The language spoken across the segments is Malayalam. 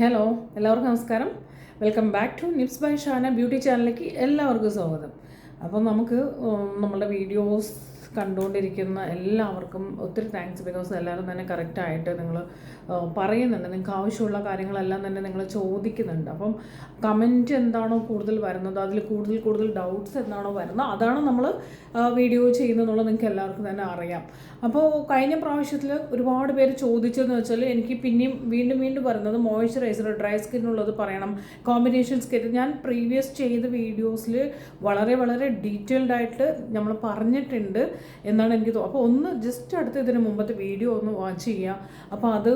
ഹലോ എല്ലാവർക്കും നമസ്കാരം. Welcome back to Nips by Shana beauty ചാനലിലേക്ക് എല്ലാവർക്കും സ്വാഗതം. അപ്പോൾ നമുക്ക് നമ്മളുടെ വീഡിയോസ് കണ്ടുകൊണ്ടിരിക്കുന്ന എല്ലാവർക്കും ഒത്തിരി താങ്ക്സ് ബിക്കോസ് എല്ലാവരും തന്നെ കറക്റ്റായിട്ട് നിങ്ങൾ പറയുന്നുണ്ട്. നിങ്ങൾക്ക് ആവശ്യമുള്ള കാര്യങ്ങളെല്ലാം തന്നെ നിങ്ങൾ ചോദിക്കുന്നുണ്ട്. അപ്പം കമന്റ് എന്താണോ കൂടുതൽ വരുന്നത് അതിൽ കൂടുതൽ കൂടുതൽ ഡൗട്ട്സ് എന്താണോ വരുന്നത് അതാണ് നമ്മൾ വീഡിയോ ചെയ്യുന്നതെന്നുള്ളത് നിങ്ങൾക്ക് എല്ലാവർക്കും തന്നെ അറിയാം. അപ്പോൾ കഴിഞ്ഞ പ്രാവശ്യത്തിൽ ഒരുപാട് പേര് ചോദിച്ചതെന്ന് വെച്ചാൽ എനിക്ക് പിന്നെയും വീണ്ടും വീണ്ടും പറയുന്നത് മോയ്സ്ചറൈസർ ഡ്രൈ സ്കിന്നുള്ളത് പറയണം. കോമ്പിനേഷൻ സ്കിൻ ഞാൻ പ്രീവിയസ് ചെയ്ത വീഡിയോസിൽ വളരെ വളരെ ഡീറ്റെയിൽഡ് ആയിട്ട് നമ്മൾ പറഞ്ഞിട്ടുണ്ട്. എന്നാണ് എനിക്ക് തോന്നുന്നത് അപ്പോൾ ഒന്ന് ജസ്റ്റ് അടുത്ത് ഇതിന് മുമ്പത്തെ വീഡിയോ ഒന്ന് വാച്ച് ചെയ്യുക അപ്പോൾ അത്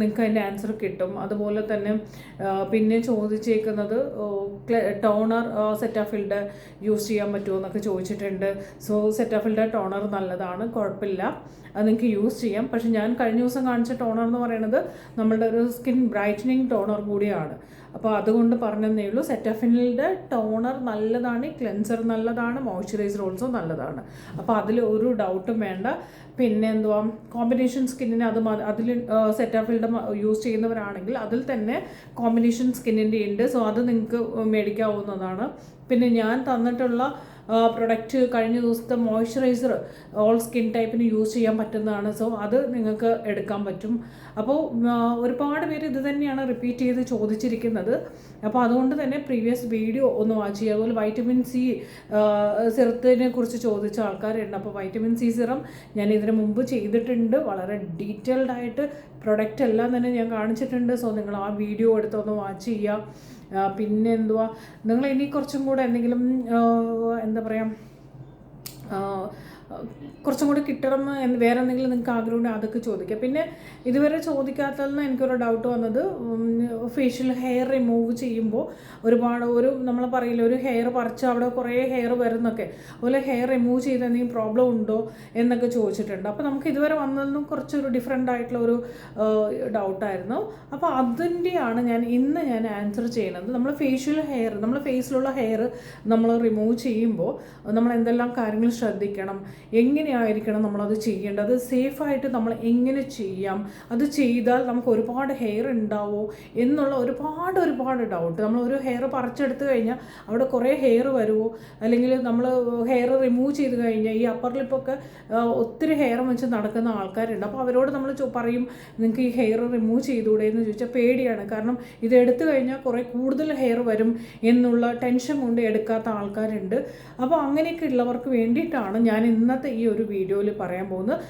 നിങ്ങൾക്ക് അതിന്റെ ആൻസർ കിട്ടും. അതുപോലെ തന്നെ പിന്നെ ചോദിച്ചേക്കുന്നത് ടോണർ സെറ്റാഫിൽഡ് യൂസ് ചെയ്യാൻ പറ്റുമോ എന്നൊക്കെ ചോദിച്ചിട്ടുണ്ട്. സോ സെറ്റാഫിൽഡ് ടോണർ നല്ലതാണ് കുഴപ്പമില്ല അത് നിങ്ങൾക്ക് യൂസ് ചെയ്യാം. പക്ഷേ ഞാൻ കഴിഞ്ഞ ദിവസം കാണിച്ച ടോണർ എന്ന് പറയുന്നത് നമ്മളുടെ ഒരു സ്കിൻ ബ്രൈറ്റനിങ് ടോണർ കൂടിയാണ്. അപ്പോൾ അതുകൊണ്ട് പറഞ്ഞതേ ഉള്ളൂ സെറ്റഫിനിലിന്റെ ടോണർ നല്ലതാണ് ക്ലെൻസർ നല്ലതാണ് മോയ്സ്ചറൈസർ ഓൾസോ നല്ലതാണ്. അപ്പോൾ അതിൽ ഒരു ഡൗട്ടും വേണ്ട. പിന്നെ എന്തുവാ കോമ്പിനേഷൻ സ്കിന്നിന് അത് അതിൽ സെറ്റഫിൽഡ് യൂസ് ചെയ്യുന്നവരാണെങ്കിൽ അതിൽ തന്നെ കോമ്പിനേഷൻ സ്കിന്നിന്റെ ഉണ്ട്. സോ അത് നിങ്ങൾക്ക് മേടിക്കാവുന്നതാണ്. പിന്നെ ഞാൻ തന്നിട്ടുള്ള പ്രൊഡക്റ്റ് കഴിഞ്ഞ ദിവസത്തെ മോയ്സ്ചറൈസർ ഓൾ സ്കിൻ ടൈപ്പിന് യൂസ് ചെയ്യാൻ പറ്റുന്നതാണ്. സോ അത് നിങ്ങൾക്ക് എടുക്കാൻ പറ്റും. അപ്പോൾ ഒരുപാട് പേര് ഇത് തന്നെയാണ് റിപ്പീറ്റ് ചെയ്ത് ചോദിച്ചിരിക്കുന്നത്. അപ്പോൾ അതുകൊണ്ട് തന്നെ പ്രീവിയസ് വീഡിയോ ഒന്ന് വാച്ച് ചെയ്യുക. അതുപോലെ വൈറ്റമിൻ സി സിറത്തിനെ കുറിച്ച് ചോദിച്ച ആൾക്കാരുണ്ട്. അപ്പോൾ വൈറ്റമിൻ സി സിറം ഞാൻ ഇതിനു മുമ്പ് ചെയ്തിട്ടുണ്ട്. വളരെ ഡീറ്റെയിൽഡ് ആയിട്ട് പ്രൊഡക്റ്റ് എല്ലാം തന്നെ ഞാൻ കാണിച്ചിട്ടുണ്ട്. സോ നിങ്ങൾ ആ വീഡിയോ എടുത്തൊന്ന് വാച്ച് ചെയ്യുക. പിന്നെ എന്തുവാ? നിങ്ങൾ ഇനി കുറച്ചും കൂടെ എന്തെങ്കിലും എന്താ പറയുക കുറച്ചും കൂടി കിട്ടണം എന്ന് വേറെ എന്തെങ്കിലും നിങ്ങൾക്ക് ആഗ്രഹമുണ്ട് അതൊക്കെ ചോദിക്കാം. പിന്നെ ഇതുവരെ ചോദിക്കാത്തതെന്ന് എനിക്കൊരു ഡൗട്ട് വന്നത് ഫേഷ്യൽ ഹെയർ റിമൂവ് ചെയ്യുമ്പോൾ ഒരുപാട് ഒരു നമ്മൾ പറയില്ല ഒരു ഹെയർ പറിച്ച് അവിടെ കുറേ ഹെയർ വരുന്നൊക്കെ. അതുപോലെ ഹെയർ റിമൂവ് ചെയ്ത് എന്തെങ്കിലും പ്രോബ്ലം ഉണ്ടോ എന്നൊക്കെ ചോദിച്ചിട്ടുണ്ട്. അപ്പോൾ നമുക്ക് ഇതുവരെ വന്നതെന്നും കുറച്ചൊരു ഡിഫറെന്റ് ആയിട്ടുള്ള ഒരു ഡൗട്ടായിരുന്നു അപ്പോൾ അതിന്റെയാണ് ഞാൻ ഇന്ന് ഞാൻ ആൻസർ ചെയ്യുന്നത്. നമ്മൾ ഫേഷ്യൽ ഹെയർ നമ്മൾ ഫേസിലുള്ള ഹെയർ നമ്മൾ റിമൂവ് ചെയ്യുമ്പോൾ നമ്മൾ എന്തെല്ലാം കാര്യങ്ങൾ ശ്രദ്ധിക്കണം എങ്ങനെയായിരിക്കണം നമ്മളത് ചെയ്യേണ്ടത്? സേഫായിട്ട് നമ്മൾ എങ്ങനെ ചെയ്യാം? അത് ചെയ്താൽ നമുക്ക് ഒരുപാട് ഹെയർ ഉണ്ടാവോ? എന്നുള്ള ഒരുപാട് ഒരുപാട് ഡൗട്ട് നമ്മൾ ഒരു ഹെയർ പറിച്ചെടുത്ത് കഴിഞ്ഞാൽ അവിടെ കുറേ ഹെയർ വരുമോ അല്ലെങ്കിൽ നമ്മൾ ഹെയർ റിമൂവ് ചെയ്ത് കഴിഞ്ഞാൽ ഈ അപ്പർ ലിപ്പൊക്കെ ഒത്തിരി ഹെയർ വെച്ച് നടക്കുന്ന ആൾക്കാരുണ്ട്. അപ്പോൾ അവരോട് നമ്മൾ പറയും നിങ്ങൾക്ക് ഈ ഹെയർ റിമൂവ് ചെയ്തുകൂടെ എന്ന് ചോദിച്ചാൽ പേടിയാണ്. കാരണം ഇത് എടുത്തു കഴിഞ്ഞാൽ കുറേ കൂടുതൽ ഹെയർ വരും എന്നുള്ള ടെൻഷൻ കൊണ്ട് എടുക്കാത്ത ആൾക്കാരുണ്ട്. അപ്പോൾ അങ്ങനെയൊക്കെ ഉള്ളവർക്ക് വേണ്ടിയിട്ടാണ് ഞാൻ ഇന്നത്തെ ഈ ഒരു വീഡിയോയിൽ പറയാൻ പോകുന്നത്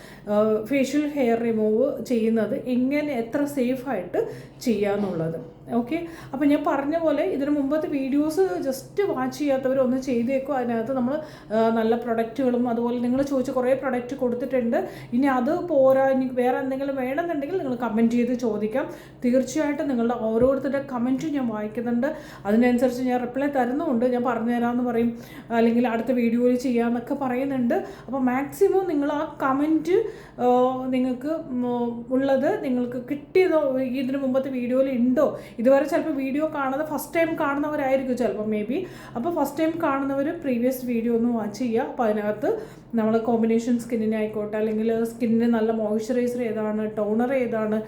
ഫേഷ്യൽ ഹെയർ റിമൂവ് ചെയ്യുന്നത് എങ്ങനെ എത്ര സേഫായിട്ട് ചെയ്യാന്നുള്ളത്. ഓക്കെ അപ്പോൾ ഞാൻ പറഞ്ഞ പോലെ ഇതിന് മുമ്പത്തെ വീഡിയോസ് ജസ്റ്റ് വാച്ച് ചെയ്യാത്തവർ ഒന്ന് ചെയ്തേക്കും. അതിനകത്ത് നമ്മൾ നല്ല പ്രൊഡക്റ്റുകളും അതുപോലെ നിങ്ങൾ ചോദിച്ച കുറേ പ്രൊഡക്റ്റ് കൊടുത്തിട്ടുണ്ട്. ഇനി അത് പോരാ ഇനി വേറെ എന്തെങ്കിലും വേണമെന്നുണ്ടെങ്കിൽ നിങ്ങൾ കമന്റ് ചെയ്ത് ചോദിക്കാം. തീർച്ചയായിട്ടും നിങ്ങളുടെ ഓരോരുത്തരുടെ കമന്റും ഞാൻ വായിക്കുന്നുണ്ട്. അതിനനുസരിച്ച് ഞാൻ റിപ്ലൈ തരുന്നുമുണ്ട്. ഞാൻ പറഞ്ഞു തരാമെന്ന് പറയും. അല്ലെങ്കിൽ അടുത്ത വീഡിയോയിൽ ചെയ്യാമെന്നൊക്കെ പറയുന്നുണ്ട്. അപ്പോൾ മാക്സിമം നിങ്ങൾ ആ കമന്റ് നിങ്ങൾക്ക് ഉള്ളത് നിങ്ങൾക്ക് കിട്ടിയതോ ഇതിന് മുമ്പത്തെ വീഡിയോയിൽ ഉണ്ടോ ഇതുവരെ ചിലപ്പോൾ വീഡിയോ കാണാതെ ഫസ്റ്റ് ടൈം കാണുന്നവരായിരിക്കും ചിലപ്പോൾ മേ ബി അപ്പോൾ ഫസ്റ്റ് ടൈം കാണുന്നവർ പ്രീവിയസ് വീഡിയോ ഒന്ന് വാച്ച് ചെയ്യുക. അപ്പോൾ അതിനകത്ത് നമ്മൾ കോമ്പിനേഷൻ സ്കിന്നിനെ ആയിക്കോട്ടെ അല്ലെങ്കിൽ സ്കിന്നിന് നല്ല മോയ്സ്ചറൈസർ ഏതാണ് ടോണർ ഏതാണ്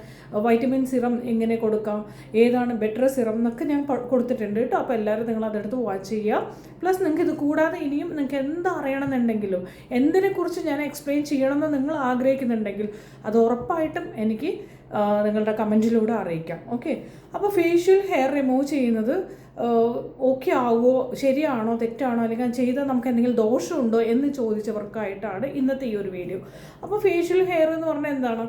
വൈറ്റമിൻ സിറം എങ്ങനെ കൊടുക്കാം ഏതാണ് ബെറ്റർ സിറം എന്നൊക്കെ ഞാൻ കൊടുത്തിട്ടുണ്ട് കേട്ടോ. അപ്പോൾ എല്ലാവരും നിങ്ങൾ അതെടുത്ത് വാച്ച് ചെയ്യുക. പ്ലസ് നിങ്ങൾക്ക് ഇത് കൂടാതെ ഇനിയും നിങ്ങൾക്ക് എന്ത് അറിയണമെന്നുണ്ടെങ്കിലും എന്തിനെക്കുറിച്ച് ഞാൻ എക്സ്പ്ലെയിൻ ചെയ്യണമെന്ന് നിങ്ങൾ ആഗ്രഹിക്കുന്നുണ്ടെങ്കിൽ അത് ഉറപ്പായിട്ടും എനിക്ക് നിങ്ങളുടെ കമന്റിലൂടെ അറിയിക്കാം. ഓക്കെ അപ്പോൾ ഫേഷ്യൽ ഹെയർ റിമൂവ് ചെയ്യുന്നത് ഓക്കെ ആവുമോ ശരിയാണോ? തെറ്റാണോ? അല്ലെങ്കിൽ ചെയ്താൽ നമുക്ക് എന്തെങ്കിലും ദോഷമുണ്ടോ എന്ന് ചോദിച്ചവർക്കായിട്ടാണ് ഇന്നത്തെ ഈ ഒരു വീഡിയോ അപ്പോൾ ഫേഷ്യൽ ഹെയർ എന്ന് പറഞ്ഞാൽ എന്താണ്?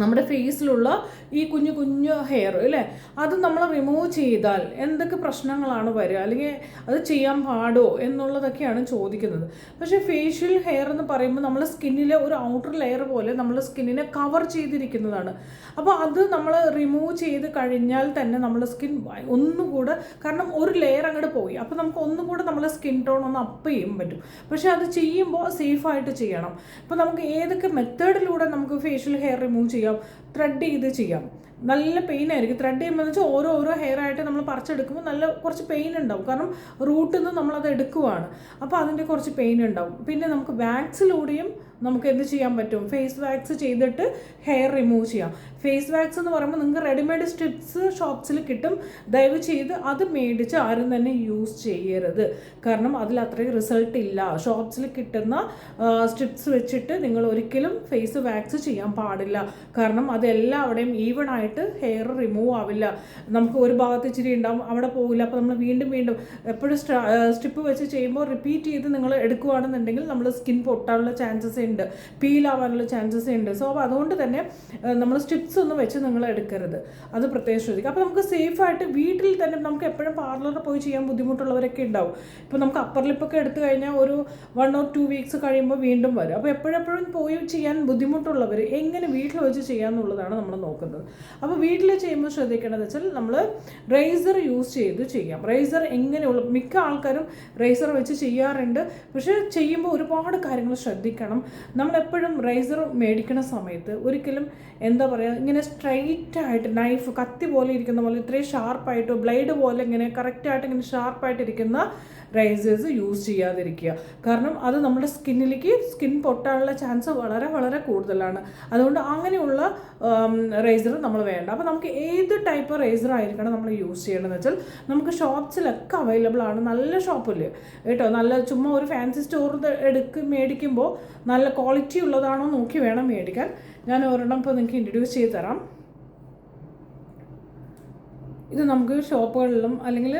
നമ്മുടെ ഫേസിലുള്ള ഈ കുഞ്ഞു കുഞ്ഞു ഹെയർ അല്ലേ? അത് നമ്മൾ റിമൂവ് ചെയ്താൽ എന്തൊക്കെ പ്രശ്നങ്ങളാണ് വരിക? അല്ലെങ്കിൽ അത് ചെയ്യാൻ പാടോ എന്നുള്ളതൊക്കെയാണ് ചോദിക്കുന്നത്. പക്ഷേ ഫേഷ്യൽ ഹെയർ എന്ന് പറയുമ്പോൾ നമ്മൾ സ്കിന്നിലെ ഒരു ഔട്ടർ ലെയർ പോലെ നമ്മൾ സ്കിന്നിനെ കവർ ചെയ്തിരിക്കുന്നതാണ്. അപ്പോൾ അത് നമ്മൾ റിമൂവ് ചെയ്ത് കഴിഞ്ഞാൽ തന്നെ നമ്മുടെ സ്കിൻ ഒന്നുകൂടെ കാരണം ഒരു ലെയർ അങ്ങോട്ട് പോയി. അപ്പോൾ നമുക്ക് ഒന്നുകൂടെ നമ്മുടെ സ്കിൻ ടോൺ ഒന്ന് അപ്പ് ചെയ്യാൻ പറ്റും. പക്ഷേ അത് ചെയ്യുമ്പോൾ സേഫായിട്ട് ചെയ്യണം. അപ്പോൾ നമുക്ക് ഏതൊക്കെ മെത്തേഡിലൂടെ നമുക്ക് ഫേഷ്യൽ ഹെയർ റിമൂവ് ചെയ്യാം ചെയ്യാം ത്രെഡ് ചെയ്ത് ചെയ്യാം. നല്ല പെയിൻ ആയിരിക്കും. ത്രെഡ് ചെയ്യുമ്പോൾ വെച്ചാൽ ഓരോ ഓരോ ഹെയർ ആയിട്ട് നമ്മൾ പറിച്ചെടുക്കുമ്പോൾ നല്ല കുറച്ച് പെയിൻ ഉണ്ടാവും. കാരണം റൂട്ടിൽ നിന്ന് നമ്മളത് എടുക്കുവാണ്. അപ്പോൾ അതിന്റെ കുറച്ച് പെയിൻ ഉണ്ടാവും. പിന്നെ നമുക്ക് വാക്സിലൂടെയും നമുക്ക് എന്ത് ചെയ്യാൻ പറ്റും? ഫേസ് വാക്സ് ചെയ്തിട്ട് ഹെയർ റിമൂവ് ചെയ്യാം. ഫേസ് വാക്സ് എന്ന് പറയുമ്പോൾ നിങ്ങൾക്ക് റെഡിമെയ്ഡ് സ്ട്രിപ്സ് ഷോപ്സിൽ കിട്ടും. ദയവ് ചെയ്ത് അത് മേടിച്ച് ആരും തന്നെ യൂസ് ചെയ്യരുത്. കാരണം അതിൽ അത്രയും റിസൾട്ട് ഇല്ല. ഷോപ്സിൽ കിട്ടുന്ന സ്ട്രിപ്സ് വെച്ചിട്ട് നിങ്ങൾ ഒരിക്കലും ഫേസ് വാക്സ് ചെയ്യാൻ പാടില്ല. കാരണം അത് എല്ലാവിടെയും ഈവൺ ആയിട്ട് ഹെയർ റിമൂവ് ആവില്ല. നമുക്ക് ഒരു ഭാഗത്ത് ഇച്ചിരി ഉണ്ടാവും അവിടെ പോകില്ല അപ്പോൾ നമ്മൾ വീണ്ടും വീണ്ടും എപ്പോഴും സ്ട്രിപ്പ് വെച്ച് ചെയ്യുമ്പോൾ റിപ്പീറ്റ് ചെയ്ത് നിങ്ങൾ എടുക്കുകയാണെന്നുണ്ടെങ്കിൽ നമ്മൾ സ്കിൻ പൊട്ടാനുള്ള ചാൻസസ് ഉണ്ട്. പീൽ ആവാനുള്ള ചാൻസസ് ഉണ്ട് സോ അതുകൊണ്ട് തന്നെ നമ്മൾ സ്ട്രിപ്സ് ഒന്നും വെച്ച് നിങ്ങൾ എടുക്കരുത്. അത് പ്രത്യേകം ശ്രദ്ധിക്കുക. അപ്പോൾ നമുക്ക് സേഫായിട്ട് വീട്ടിൽ തന്നെ നമുക്ക് എപ്പോഴും പാർലറിൽ പോയി ചെയ്യാൻ ബുദ്ധിമുട്ടുള്ളവരൊക്കെ ഉണ്ടാവും. ഇപ്പോൾ നമുക്ക് അപ്പർ ലിപ്പൊക്കെ എടുത്തു കഴിഞ്ഞാൽ ഒരു വൺ ഓർ ടു വീക്സ് കഴിയുമ്പോൾ വീണ്ടും വരും. അപ്പോൾ എപ്പോഴെപ്പോഴും പോയി ചെയ്യാൻ ബുദ്ധിമുട്ടുള്ളവർ എങ്ങനെ വീട്ടിൽ വെച്ച് ചെയ്യാമെന്നുള്ളതാണ് നമ്മൾ നോക്കുന്നത്. അപ്പോൾ വീട്ടിൽ ചെയ്യുമ്പോൾ ശ്രദ്ധിക്കേണ്ടത് വെച്ചാൽ നമ്മൾ റേസർ യൂസ് ചെയ്ത് ചെയ്യാം. റേസർ എങ്ങനെയുള്ള മിക്ക ആൾക്കാരും റേസർ വെച്ച് ചെയ്യാറുണ്ട്. പക്ഷേ ചെയ്യുമ്പോൾ ഒരുപാട് കാര്യങ്ങൾ ശ്രദ്ധിക്കണം. നമ്മളെപ്പോഴും റേസർ മേടിക്കുന്ന സമയത്ത് ഒരിക്കലും എന്താ പറയുക ഇങ്ങനെ സ്ട്രൈറ്റ് ആയിട്ട് നൈഫ് കത്തി പോലെ ഇരിക്കുന്ന പോലെ ഇത്രയും ഷാർപ്പായിട്ട് ബ്ലേഡ് പോലെ ഇങ്ങനെ കറക്റ്റായിട്ട് ഇങ്ങനെ ഷാർപ്പായിട്ട് ഇരിക്കുന്ന റൈസേഴ്സ് യൂസ് ചെയ്യാതിരിക്കുക. കാരണം അത് നമ്മുടെ സ്കിന്നിലേക്ക് സ്കിൻ പൊട്ടാനുള്ള ചാൻസ് വളരെ വളരെ കൂടുതലാണ്. അതുകൊണ്ട് അങ്ങനെയുള്ള റേസർ നമ്മൾ വേണ്ട. അപ്പോൾ നമുക്ക് ഏത് ടൈപ്പ് റേസർ ആയിരിക്കണം നമ്മൾ യൂസ് ചെയ്യേണ്ടതെന്ന് വെച്ചാൽ നമുക്ക് ഷോപ്സിലൊക്കെ അവൈലബിൾ ആണ്. നല്ല ഷോപ്പിൽ കേട്ടോ? നല്ല ചുമ്മാ ഒരു ഫാൻസി സ്റ്റോർ എടുക്ക് മേടിക്കുമ്പോൾ നല്ല ക്വാളിറ്റി ഉള്ളതാണോ നോക്കി വേണം മേടിക്കാൻ. ഞാൻ ഒരെണ്ണം ഇപ്പോൾ നിങ്ങൾക്ക് ഇൻട്രൊഡ്യൂസ് ചെയ്ത് തരാം. ഇത് നമുക്ക് ഷോപ്പുകളിലും അല്ലെങ്കിൽ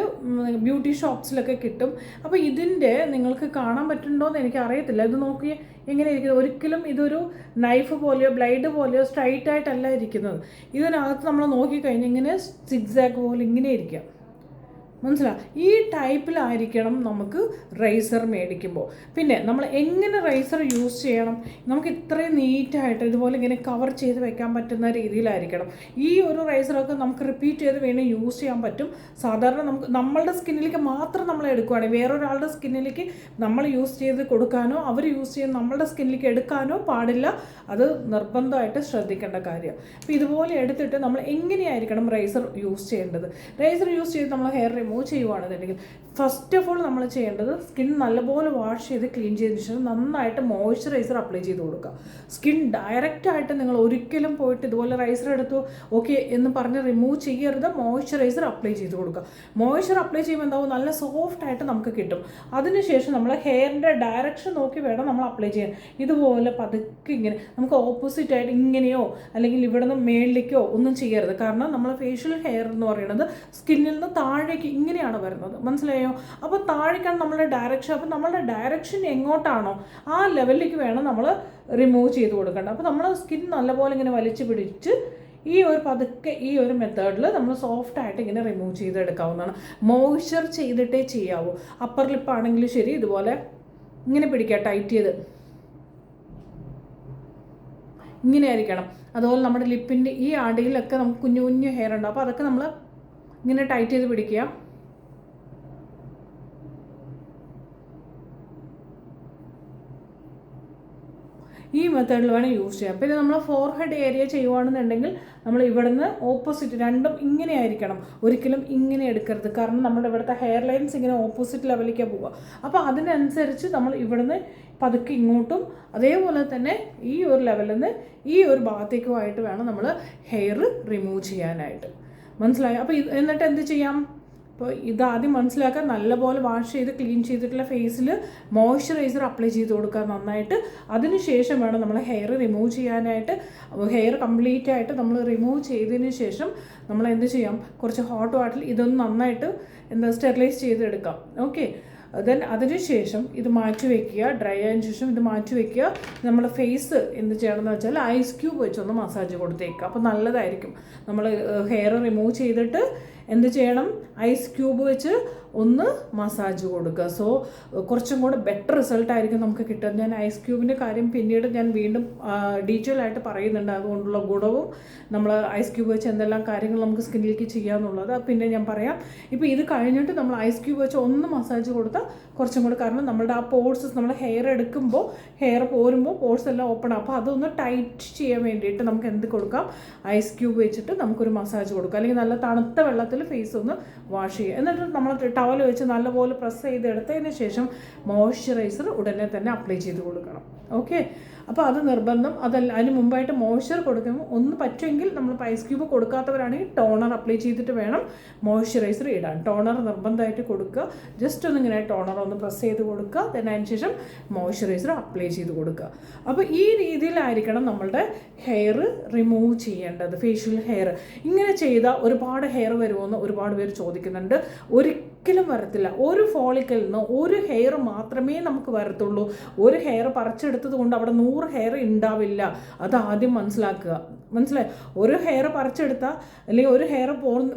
ബ്യൂട്ടി ഷോപ്സിലൊക്കെ കിട്ടും. അപ്പോൾ ഇതിന്റെ നിങ്ങൾക്ക് കാണാൻ പറ്റുന്നുണ്ടോ എന്ന് എനിക്ക് അറിയത്തില്ല ഇത് നോക്കി എങ്ങനെ ഇരിക്കുന്നത് ഒരിക്കലും ഇതൊരു നൈഫ് പോലെയോ ബ്ലൈഡ് പോലെയോ സ്ട്രൈറ്റ് ആയിട്ടല്ല ഇരിക്കുന്നത്. ഇതിനകത്ത് നമ്മൾ നോക്കിക്കഴിഞ്ഞാൽ ഇങ്ങനെ സിക്സാക്ക് പോലെ ഇങ്ങനെ ഇരിക്കുക മനസ്സിലായി ഈ ടൈപ്പിലായിരിക്കണം നമുക്ക് റൈസർ മേടിക്കുമ്പോൾ പിന്നെ നമ്മൾ എങ്ങനെ റൈസർ യൂസ് ചെയ്യണം? നമുക്ക് ഇത്രയും നീറ്റായിട്ട് ഇതുപോലെ ഇങ്ങനെ കവർ ചെയ്ത് വെക്കാൻ പറ്റുന്ന രീതിയിലായിരിക്കണം. ഈ ഒരു റൈസറൊക്കെ നമുക്ക് റിപ്പീറ്റ് ചെയ്ത് വേണേൽ യൂസ് ചെയ്യാൻ പറ്റും. സാധാരണ നമുക്ക് നമ്മളുടെ സ്കിന്നിലേക്ക് മാത്രം നമ്മൾ എടുക്കുകയാണെങ്കിൽ വേറൊരാളുടെ സ്കിന്നിലേക്ക് നമ്മൾ യൂസ് ചെയ്ത് കൊടുക്കാനോ അവർ യൂസ് ചെയ്ത് നമ്മളുടെ സ്കിന്നിലേക്ക് എടുക്കാനോ പാടില്ല. അത് നിർബന്ധമായിട്ട് ശ്രദ്ധിക്കേണ്ട കാര്യം. അപ്പോൾ ഇതുപോലെ എടുത്തിട്ട് നമ്മൾ എങ്ങനെയായിരിക്കണം റൈസർ യൂസ് ചെയ്യേണ്ടത്? റൈസർ യൂസ് ചെയ്ത് നമ്മൾ ഹെയർ റിമൂവ് ചെയ്യുവാണെന്നുണ്ടെങ്കിൽ ഫസ്റ്റ് ഓഫ് ഓൾ നമ്മൾ ചെയ്യേണ്ടത് സ്കിൻ നല്ലപോലെ വാഷ് ചെയ്ത് ക്ലീൻ ചെയ്തതിന് ശേഷം നന്നായിട്ട് മോയ്സ്ചറൈസർ അപ്ലൈ ചെയ്ത് കൊടുക്കുക. സ്കിൻ ഡയറക്റ്റ് ആയിട്ട് നിങ്ങൾ ഒരിക്കലും പോയിട്ട് ഇതുപോലെ റൈസർ എടുത്തു ഓക്കെ എന്ന് പറഞ്ഞ് റിമൂവ് ചെയ്യരുത് മോയ്സ്ചറൈസർ അപ്ലൈ ചെയ്ത് കൊടുക്കുക. മോയ്സ്ചർ അപ്ലൈ ചെയ്യുമ്പോൾ എന്താവും? നല്ല സോഫ്റ്റ് ആയിട്ട് നമുക്ക് കിട്ടും. അതിനുശേഷം നമ്മൾ ഹെയറിന്റെ ഡയറക്ഷൻ നോക്കി വേണം നമ്മൾ അപ്ലൈ ചെയ്യാൻ. ഇതുപോലെ പതുക്കെ ഇങ്ങനെ നമുക്ക് ഓപ്പോസിറ്റ് ആയിട്ട് ഇങ്ങനെയോ അല്ലെങ്കിൽ ഇവിടെ നിന്ന് മേളിലേക്കോ ഒന്നും ചെയ്യരുത്. കാരണം നമ്മൾ ഫേഷ്യൽ ഹെയർ എന്ന് പറയുന്നത് സ്കിന്നിൽ നിന്ന് താഴേക്ക് ഇങ്ങനെയാണ് വരുന്നത്? മനസ്സിലായോ? അപ്പോൾ താഴേക്കാണ് നമ്മളുടെ ഡയറക്ഷൻ അപ്പോൾ നമ്മളുടെ ഡയറക്ഷൻ എങ്ങോട്ടാണോ ആ ലെവലിലേക്ക് വേണം നമ്മൾ റിമൂവ് ചെയ്ത് കൊടുക്കേണ്ടത്. അപ്പോൾ നമ്മൾ സ്കിൻ നല്ലപോലെ ഇങ്ങനെ വലിച്ചു പിടിച്ച് ഈ ഒരു പതുക്കെ ഈ ഒരു മെത്തേഡിൽ നമ്മൾ സോഫ്റ്റ് ആയിട്ട് ഇങ്ങനെ റിമൂവ് ചെയ്തെടുക്കാവുന്നതാണ്. മോയ്സ്ചർ ചെയ്തിട്ടേ ചെയ്യാവൂ. അപ്പർ ലിപ്പ് ആണെങ്കിലും ശരി ഇതുപോലെ ഇങ്ങനെ പിടിക്കുക ടൈറ്റ് ചെയ്ത്. ഇങ്ങനെ ആയിരിക്കണം. അതുപോലെ നമ്മുടെ ലിപ്പിന്റെ ഈ അടിയിലൊക്കെ നമുക്ക് കുഞ്ഞു കുഞ്ഞു ഹെയർ ഉണ്ട്. അപ്പോൾ അതൊക്കെ നമ്മൾ ഇങ്ങനെ ടൈറ്റ് ചെയ്ത് പിടിക്കുക. ഈ മെത്തേഡിൽ വേണം യൂസ് ചെയ്യാം പിന്നെ നമ്മൾ ഫോർ ഹെഡ് ഏരിയ ചെയ്യുവാണെന്നുണ്ടെങ്കിൽ നമ്മൾ ഇവിടുന്ന് ഓപ്പോസിറ്റ് രണ്ടും ഇങ്ങനെ ആയിരിക്കണം. ഒരിക്കലും ഇങ്ങനെ എടുക്കരുത്. കാരണം നമ്മുടെ ഇവിടുത്തെ ഹെയർ ലൈൻസ് ഇങ്ങനെ ഓപ്പോസിറ്റ് ലെവലിലേക്ക് പോവുക. അപ്പോൾ അതിനനുസരിച്ച് നമ്മൾ ഇവിടുന്ന് പതുക്കെ ഇങ്ങോട്ടും അതേപോലെ തന്നെ ഈ ഒരു ലെവലിൽ നിന്ന് ഈ ഒരു ഭാഗത്തേക്കുമായിട്ട് വേണം നമ്മൾ ഹെയർ റിമൂവ് ചെയ്യാനായിട്ട്. മനസ്സിലായോ? അപ്പോൾ എന്നിട്ട് എന്ത് ചെയ്യാം? അപ്പോൾ ഇതാദ്യം മനസ്സിലാക്കാൻ നല്ലപോലെ വാഷ് ചെയ്ത് ക്ലീൻ ചെയ്തിട്ടുള്ള ഫേസിൽ മോയ്സ്ചറൈസർ അപ്ലൈ ചെയ്ത് കൊടുക്കുക നന്നായിട്ട്. അതിനുശേഷം വേണം നമ്മൾ ഹെയർ റിമൂവ് ചെയ്യാനായിട്ട്. ഹെയർ കംപ്ലീറ്റ് ആയിട്ട് നമ്മൾ റിമൂവ് ചെയ്തതിന് ശേഷം നമ്മൾ എന്ത് ചെയ്യാം? കുറച്ച് ഹോട്ട് വാട്ടറിൽ ഇതൊന്ന് നന്നായിട്ട് എന്താ സ്റ്റെറിലൈസ് ചെയ്തെടുക്കാം. ഓക്കെ ദെൻ അതിനുശേഷം ഇത് മാറ്റി വയ്ക്കുക ഡ്രൈ ആയതിനു ശേഷം ഇത് മാറ്റി വയ്ക്കുക നമ്മുടെ ഫേസ് എന്ത് ചെയ്യണമെന്ന് വെച്ചാൽ ഐസ് ക്യൂബ് വെച്ചൊന്ന് മസാജ് കൊടുത്തേക്കുക. അപ്പോൾ നല്ലതായിരിക്കും. നമ്മൾ ഹെയർ റിമൂവ് ചെയ്തിട്ട് എന്ത് ചെയ്യണം? ഐസ് ക്യൂബ് വെച്ച് ഒന്ന് മസാജ് കൊടുക്കുക. സോ കുറച്ചും കൂടെ ബെറ്റർ റിസൾട്ട് ആയിരിക്കും നമുക്ക് കിട്ടുന്നത്. ഞാൻ ഐസ് ക്യൂബിന്റെ കാര്യം പിന്നീട് ഞാൻ വീണ്ടും ഡീറ്റെയിൽ ആയിട്ട് പറയുന്നുണ്ട്. അതുകൊണ്ടുള്ള ഗുണവും നമ്മൾ ഐസ് ക്യൂബ് വെച്ച് എന്തെല്ലാം കാര്യങ്ങൾ നമുക്ക് സ്കിന്നിലേക്ക് ചെയ്യാമെന്നുള്ളത് പിന്നെ ഞാൻ പറയാം. ഇപ്പോൾ ഇത് കഴിഞ്ഞിട്ട് നമ്മൾ ഐസ് ക്യൂബ് വെച്ച് ഒന്ന് മസാജ് കൊടുത്താൽ കുറച്ചും കൂടെ കാരണം നമ്മുടെ ആ പോർട്സ് നമ്മൾ ഹെയർ എടുക്കുമ്പോൾ ഹെയർ പോരുമ്പോൾ പോർട്സ് എല്ലാം ഓപ്പൺ അപ്പോൾ അതൊന്ന് ടൈറ്റ് ചെയ്യാൻ വേണ്ടിയിട്ട് നമുക്ക് എന്ത് കൊടുക്കാം? ഐസ് ക്യൂബ് വെച്ചിട്ട് നമുക്കൊരു മസാജ് കൊടുക്കാം. അല്ലെങ്കിൽ നല്ല തണുത്ത വെള്ളത്തിൽ ഫേസ് ഒന്ന് വാഷ് ചെയ്യുക. എന്നിട്ട് നമ്മൾ ടവൽ വെച്ച് നല്ലപോലെ പ്രസ് ചെയ്തെടുത്തതിന് ശേഷം മോയ്സ്ചറൈസർ ഉടനെ തന്നെ അപ്ലൈ ചെയ്ത് കൊടുക്കണം. ഓക്കെ അപ്പോൾ അത് നിർബന്ധം. അതല്ല അതിന് മുമ്പായിട്ട് മോയ്സ്ചർ കൊടുക്കുമ്പോൾ ഒന്ന് പറ്റുമെങ്കിൽ നമ്മൾ ഐസ് ക്യൂബ് കൊടുക്കാത്തവരാണെങ്കിൽ ടോണർ അപ്ലൈ ചെയ്തിട്ട് വേണം മോയ്സ്ചറൈസർ ഇടാൻ. ടോണർ നിർബന്ധമായിട്ട് കൊടുക്കുക. ജസ്റ്റ് ഒന്നിങ്ങനെ ടോണർ ഒന്ന് പ്രസ് ചെയ്ത് കൊടുക്കുക. ദൻ അതിന് ശേഷം മോയ്സ്ചറൈസർ അപ്ലൈ ചെയ്ത് കൊടുക്കുക. അപ്പോൾ ഈ രീതിയിലായിരിക്കണം നമ്മളുടെ ഹെയർ റിമൂവ് ചെയ്യേണ്ടത്. ഫേഷ്യൽ ഹെയർ ഇങ്ങനെ ചെയ്താൽ ഒരുപാട് ഹെയർ വരുമോ എന്ന് ഒരുപാട് പേര് ചോദിക്കുന്നുണ്ട്. ഒരിക്കലും വരത്തില്ല. ഒരു ഫോളിക്കിൽ നിന്ന് ഒരു ഹെയർ മാത്രമേ നമുക്ക് വരത്തുള്ളൂ. ഒരു ഹെയർ പറിച്ചെടുത്തത് കൊണ്ട് അവിടെ നൂറ് ഹെയർ ഉണ്ടാവില്ല അത് ആദ്യം മനസ്സിലാക്കുക. മനസ്സിലായി? ഒരു ഹെയർ പറിച്ചെടുത്താൽ അല്ലെങ്കിൽ ഒരു ഹെയർ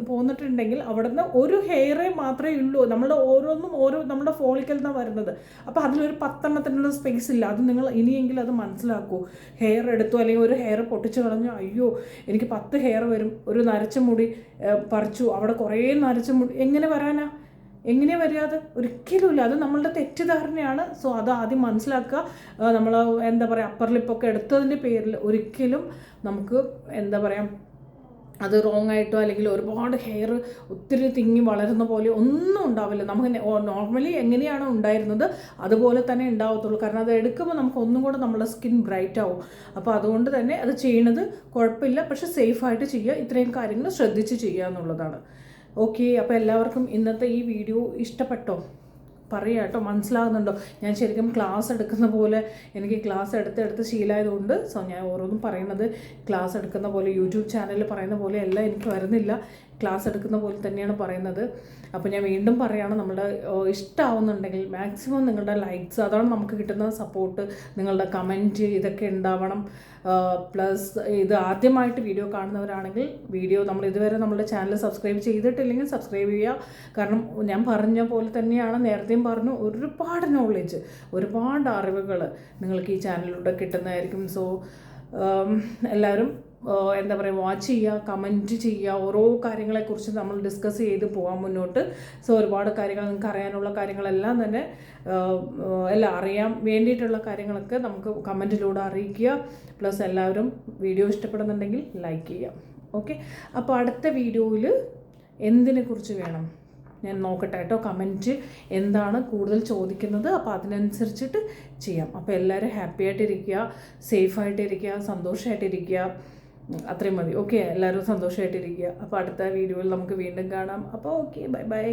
പോന്നിട്ടുണ്ടെങ്കിൽ അവിടുന്ന് ഒരു ഹെയറേ മാത്രമേ ഉള്ളൂ. നമ്മുടെ ഓരോന്നും ഓരോ നമ്മുടെ ഫോളിക്കൽ നിന്നാണ് വരുന്നത്. അപ്പോൾ അതിലൊരു പത്തെണ്ണത്തിനുള്ള സ്പേസ് ഇല്ല. അത് നിങ്ങൾ ഇനിയെങ്കിലും അത് മനസ്സിലാക്കൂ. ഹെയർ എടുത്തു അല്ലെങ്കിൽ ഒരു ഹെയർ പൊട്ടിച്ചു കളഞ്ഞു. അയ്യോ എനിക്ക് പത്ത് ഹെയർ വരും. ഒരു നരച്ച മുടി പറിച്ചു. അവിടെ കുറേ നരച്ച മുടി. എങ്ങനെ വരാനാ? എങ്ങനെയാ വരിക? അത് ഒരിക്കലുമില്ല അത് നമ്മളുടെ തെറ്റിദ്ധാരണയാണ്. സോ അത് ആദ്യം മനസ്സിലാക്കുക. നമ്മൾ എന്താ പറയുക അപ്പർ ലിപ്പൊക്കെ എടുത്തതിന്റെ പേരിൽ ഒരിക്കലും നമുക്ക് എന്താ പറയുക അത് റോങ് ആയിട്ടോ അല്ലെങ്കിൽ ഒരുപാട് ഹെയർ ഒത്തിരി തിങ്ങി വളരുന്ന പോലെ ഒന്നും ഉണ്ടാവില്ല. നമുക്ക് നോർമലി എങ്ങനെയാണോ ഉണ്ടായിരുന്നത് അതുപോലെ തന്നെ ഉണ്ടാവത്തുള്ളൂ. കാരണം അത് എടുക്കുമ്പോൾ നമുക്ക് ഒന്നും കൂടെ നമ്മുടെ സ്കിൻ ബ്രൈറ്റ് ആവും. അപ്പോൾ അതുകൊണ്ട് തന്നെ അത് ചെയ്യണത് കുഴപ്പമില്ല. പക്ഷെ സേഫായിട്ട് ചെയ്യുക. ഇത്രയും കാര്യങ്ങൾ ശ്രദ്ധിച്ച് ചെയ്യുക എന്നുള്ളതാണ്. ഓക്കെ അപ്പോൾ എല്ലാവർക്കും ഇന്നത്തെ ഈ വീഡിയോ ഇഷ്ടപ്പെട്ടോ? പറയുക കേട്ടോ മനസ്സിലാകുന്നുണ്ടോ? ഞാൻ ശരിക്കും ക്ലാസ് എടുക്കുന്ന പോലെ എനിക്ക് ക്ലാസ് എടുത്ത് എടുത്ത് ശീലമായതുകൊണ്ട് സോ ഞാൻ ഓരോന്നും പറയുന്നത് ക്ലാസ് എടുക്കുന്ന പോലെ യൂട്യൂബ് ചാനലിൽ പറയുന്ന പോലെ എല്ലാം എനിക്ക് വരുന്നില്ല. ക്ലാസ് എടുക്കുന്ന പോലെ തന്നെയാണ് പറയുന്നത്. അപ്പോൾ ഞാൻ വീണ്ടും പറയുകയാണ് നമ്മുടെ ഇഷ്ടമാവുന്നുണ്ടെങ്കിൽ മാക്സിമം നിങ്ങളുടെ ലൈക്സ് അതാണ് നമുക്ക് കിട്ടുന്ന സപ്പോർട്ട് നിങ്ങളുടെ കമന്റ് ഇതൊക്കെ ഉണ്ടാവണം. പ്ലസ് ഇത് ആദ്യമായിട്ട് വീഡിയോ കാണുന്നവരാണെങ്കിൽ വീഡിയോ നമ്മൾ ഇതുവരെ നമ്മുടെ ചാനൽ സബ്സ്ക്രൈബ് ചെയ്തിട്ടില്ലെങ്കിൽ സബ്സ്ക്രൈബ് ചെയ്യുക. കാരണം ഞാൻ പറഞ്ഞ പോലെ തന്നെയാണ് നേരത്തെയും പറഞ്ഞു ഒരുപാട് നോളേജ് ഒരുപാട് അറിവുകൾ നിങ്ങൾക്ക് ഈ ചാനലിലൂടെ കിട്ടുന്നതായിരിക്കും. സോ എല്ലാവരും എന്താ പറയുക വാച്ച് ചെയ്യുക കമന്റ് ചെയ്യുക ഓരോ കാര്യങ്ങളെക്കുറിച്ച് നമ്മൾ ഡിസ്കസ് ചെയ്ത് പോകാൻ മുന്നോട്ട്. സോ ഒരുപാട് കാര്യങ്ങൾ നിങ്ങൾക്ക് അറിയാനുള്ള കാര്യങ്ങളെല്ലാം തന്നെ എല്ലാം അറിയാൻ വേണ്ടിയിട്ടുള്ള കാര്യങ്ങളൊക്കെ നമുക്ക് കമന്റിലൂടെ അറിയിക്കുക. പ്ലസ് എല്ലാവരും വീഡിയോ ഇഷ്ടപ്പെടുന്നുണ്ടെങ്കിൽ ലൈക്ക് ചെയ്യുക. ഓക്കെ അപ്പോൾ അടുത്ത വീഡിയോയിൽ എന്തിനെ കുറിച്ച് വേണം? ഞാൻ നോക്കട്ടെ കേട്ടോ കമന്റ് എന്താണ് കൂടുതൽ ചോദിക്കുന്നത്. അപ്പോൾ അതിനനുസരിച്ചിട്ട് ചെയ്യാം. അപ്പോൾ എല്ലാവരും ഹാപ്പി ആയിട്ടിരിക്കുക സേഫായിട്ടിരിക്കുക സന്തോഷമായിട്ടിരിക്കുക അത്രയും മതി. ഓക്കെ എല്ലാവരും സന്തോഷമായിട്ടിരിക്കുക അപ്പോൾ അടുത്ത വീഡിയോയിൽ നമുക്ക് വീണ്ടും കാണാം. അപ്പോൾ ഓക്കെ ബൈ ബൈ